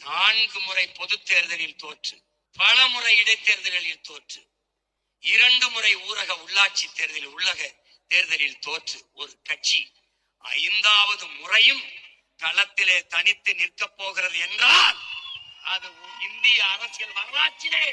நான்கு முறை பொது தேர்தலில் தோற்று பல முறை இடைத்தேர்தல்களில் தோற்று இரண்டு முறை ஊரக உள்ளாட்சி தேர்தலில் உள்ளக தேர்தலில் தோற்று ஒரு கட்சி ஐந்தாவது முறையும் களத்திலே தனித்து நிற்கப் போகிறது என்றால் அது இந்திய அரசியல் வரலாற்றிலே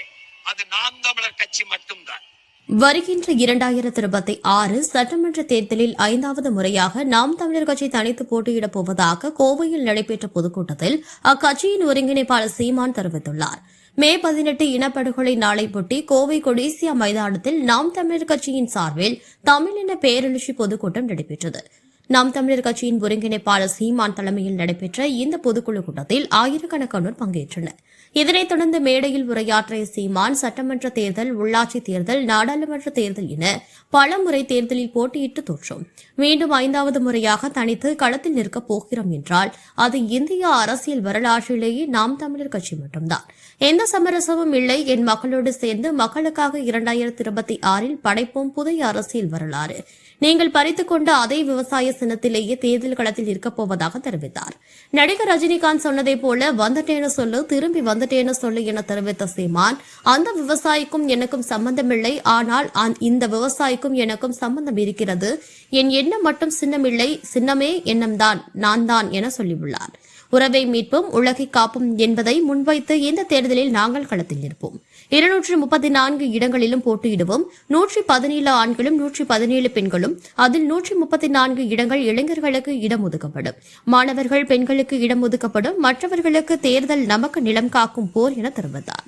அது நாம் தமிழர் கட்சி மட்டும்தான். வருகின்ற இரண்டாயிரத்தி இருபத்தி ஆறு சட்டமன்ற தேர்தலில் ஐந்தாவது முறையாக நாம் தமிழர் கட்சி தனித்து போட்டியிடப் போவதாக கோவையில் நடைபெற்ற பொதுக்கூட்டத்தில் அக்கட்சியின் ஒருங்கிணைப்பாளர் சீமான் தெரிவித்துள்ளார். மே பதினெட்டு இனப்படுகொலை நாளையொட்டி கோவை கொடிசியா மைதானத்தில் நாம் தமிழர் கட்சியின் சார்பில் தமிழின பேரெழுச்சி பொதுக்கூட்டம் நடைபெற்றது. நாம் தமிழர் கட்சியின் ஒருங்கிணைப்பாளர் சீமான் தலைமையில் நடைபெற்ற இந்த பொதுக்குழு கூட்டத்தில் ஆயிரக்கணக்கானோர் பங்கேற்றனர். இதனைத் தொடர்ந்து மேடையில் உரையாற்றிய சீமான் சட்டமன்ற தேர்தல் உள்ளாட்சி தேர்தல் நாடாளுமன்ற தேர்தல் என பல முறை தேர்தலில் போட்டியிட்டு தோற்றும். மீண்டும் ஐந்தாவது முறையாக தனித்து களத்தில் நிற்கப் போகிறோம் என்றால் அது இந்திய அரசியல் வரலாற்றிலேயே நாம் தமிழர் கட்சி மட்டும்தான். எந்த சமரசமும் இல்லை. என் மக்களோடு சேர்ந்து மக்களுக்காக இரண்டாயிரத்தி இருபத்தி ஆறில் படைப்போம் புதிய அரசியல் வரலாறு. நீங்கள் பறித்துக் கொண்ட அதே விவசாய சின்னத்திலேயே தேர்தல் களத்தில் இருக்கப் போவதாக தெரிவித்தார். நடிகர் ரஜினிகாந்த் சொன்னதை போல வந்துட்டேன்னு சொல்லு திரும்பி வந்துட்டேன்னு சொல்லு என தெரிவித்த சீமான் அந்த விவசாயிக்கும் எனக்கும் சம்பந்தமில்லை. ஆனால் இந்த விவசாயிக்கும் எனக்கும் சம்பந்தம் இருக்கிறது. என் எண்ணம் மட்டும் சின்னமில்லை. சின்னமே எண்ணம்தான் நான் தான் என சொல்லியுள்ளார். உறவை மீட்பும் உலகை காப்பும் என்பதை முன்வைத்து இந்த தேர்தலில் நாங்கள் களத்தில் நிற்போம். இருநூற்று முப்பத்தி நான்கு இடங்களிலும் போட்டியிடுவோம். நூற்றி பதினேழு ஆண்களும் நூற்றி பதினேழு பெண்களும். அதில் நூற்றி முப்பத்தி நான்கு இடங்கள் இளைஞர்களுக்கு இடம் ஒதுக்கப்படும் மாணவர்கள் பெண்களுக்கு இடம் ஒதுக்கப்படும் மற்றவர்களுக்கு தேர்தல் நமக்கு நிலம் காக்கும் போர் என தெரிவித்தார்